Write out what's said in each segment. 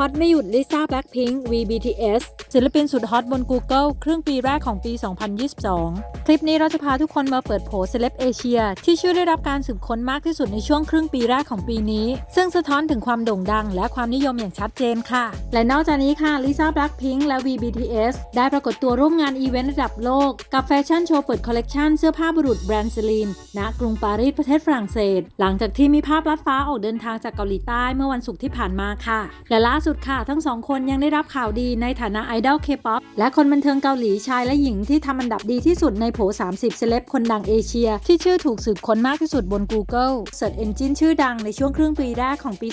ฮอตไม่หยุดลิซ่าแบล็คพิงค์ VBTS ศิลปินสุดฮอตบน Google ครึ่งปีแรกของปี 2022 คลิปนี้เราจะพาทุกคนมาเปิดโผเซเลบเอเชีย ที่ชื่อได้รับการสืบค้นมากที่สุดในช่วงครึ่งปีแรกของปีนี้ ซึ่งสะท้อนถึงความโด่งดัง และความนิยมอย่างชัดเจนค่ะ และนอกจากนี้ค่ะลิซ่าแบล็ k พิงค์และ VBTS ได้ปรากฏตัวร่วมงานอีเวนต์ระดับโลก กับแฟชั่นโชว์เปิดคอลเลกชันเสื้อผ้าบุรุษแบรนด์ซลีนณกรุงปารีสประเทศฝรั่งเศส หลังจากที่มีภาพลัดฟ้าออกเดินทางจากเกาหลีใต้เมื่อวันศุกร์ที่ผ่านมาค่ะ และล่าสุดค่ะ ทั้งสองคนยังได้รับข่าวดีในฐานะไอ Idol K-pop และคนบันเทิงเกาหลีชายและหญิงที่ทำอันดับดีที่สุดในโผ30เซเลบคนดังเอเชีย ที่ชื่อถูกสืบค้นมากที่สุดบน Google Search Engine ชื่อดังในช่วงครึ่งปีแรกของปี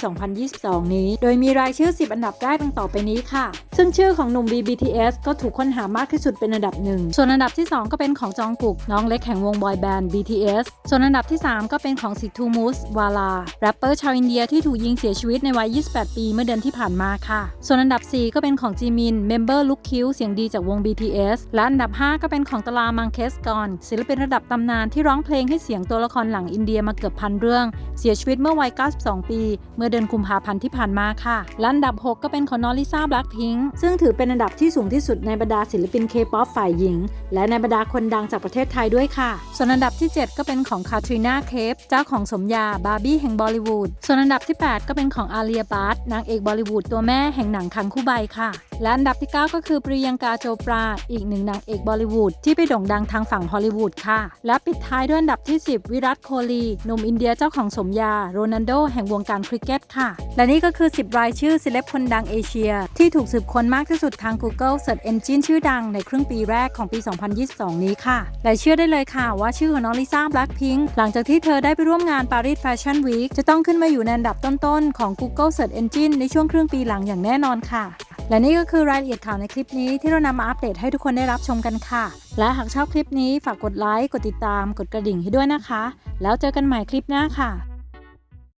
2022 นี้ โดยมีรายชื่อ 10 อันดับได้ดังต่อไปนี้ค่ะ ซึ่งชื่อของหนุ่ม BBTS ก็ถูกค้นหามากที่สุดเป็นอันดับหนึ่งส่วนอันดับที่ 2 ก็เป็นของจองกุกน้องเล็กแห่งวงบอยแบนด์ BTS ส่วนอันดับที่ 3 ก็เป็นของซิทูมูสวาลาแรปเปอร์ชาวอินเดียที่ถูกยิงเสียชีวิตในวัย 28 ปีเมื่อเดือนที่ผ่านมาค่ะ ส่วนอันดับ 4 ก็เป็นของจีมินเมมเบอร์ลุคคิวเสียงดีจากวง BTS และอันดับ 5 ก็เป็นของตลามังเคสกอนศิลปินระดับตำนานที่ร้องเพลงให้เสียงตัวละครหลังอินเดียมาเกือบพันเรื่อง เสียชีวิตเมื่อวัย 92 ปี เมื่อเดือนกุมภาพันธ์ที่ผ่านมาค่ะและอันดับ 6 ก็เป็นของนอริซาบล็ k พิงซึ่งถือเป็นอันดับที่สูงที่สุดในบรรดาศิลปินเคป๊อปฝ่ายหญิง และในบรรดาคนดังจากประเทศไทยด้วยค่ะ ส่วนอันดับที่ 7 ก็เป็นของคาทรีนาเคปเจ้าของสมญาบาร์บี้แห่งบอลิวูดส่วนอันดับที่ 8 ก็เป็นของอาเลียบาร์ตนางเอกบอลิวูดตัวแม่แห่งหนังคังคู่ใบค่ะและอันดับที่ 9 ก็คือปริยังกาโจปราอีกหนึ่งนางเอกบอลิวูดที่ไปโด่งดังทางฝั่งฮอลลีวูดค่ะ และปิดท้ายด้วยอันดับที่ 10 วิรัตโคลีหนุ่มอินเดียเจ้าของสมญาโรนัลโดแห่งวงการคริกเก็ตค่ะ และนี่ก็คือ 10 รายชื่อเซเลบคนดังเอเชีย ที่ถูกสืบค้นมากที่สุดทาง Google Search Engine ชื่อดังในครึ่งปีแรกของปี 2022 นี้ค่ะ และเชื่อได้เลยค่ะว่าชื่อของน้องลิซ่าแบล็ k พิงหลังจากที่เธอได้ไปร่วมงาน Paris Fashion Week จะต้องขึ้นมาอยู่ในอันดับต้นๆของ Google Search Engine ในช่วงครึ่งปีหลังอย่างแน่นอนค่ะ และนี่ก็คือรายละเอียดข่าวในคลิปนี้ที่เรานำมาอัปเดตให้ทุกคนได้รับชมกันค่ะ และหากชอบคลิปนี้ฝากกดไลค์ กดติดตาม กดกระดิ่งให้ด้วยนะคะ แล้วเจอกันใหม่คลิปหน้าค่ะ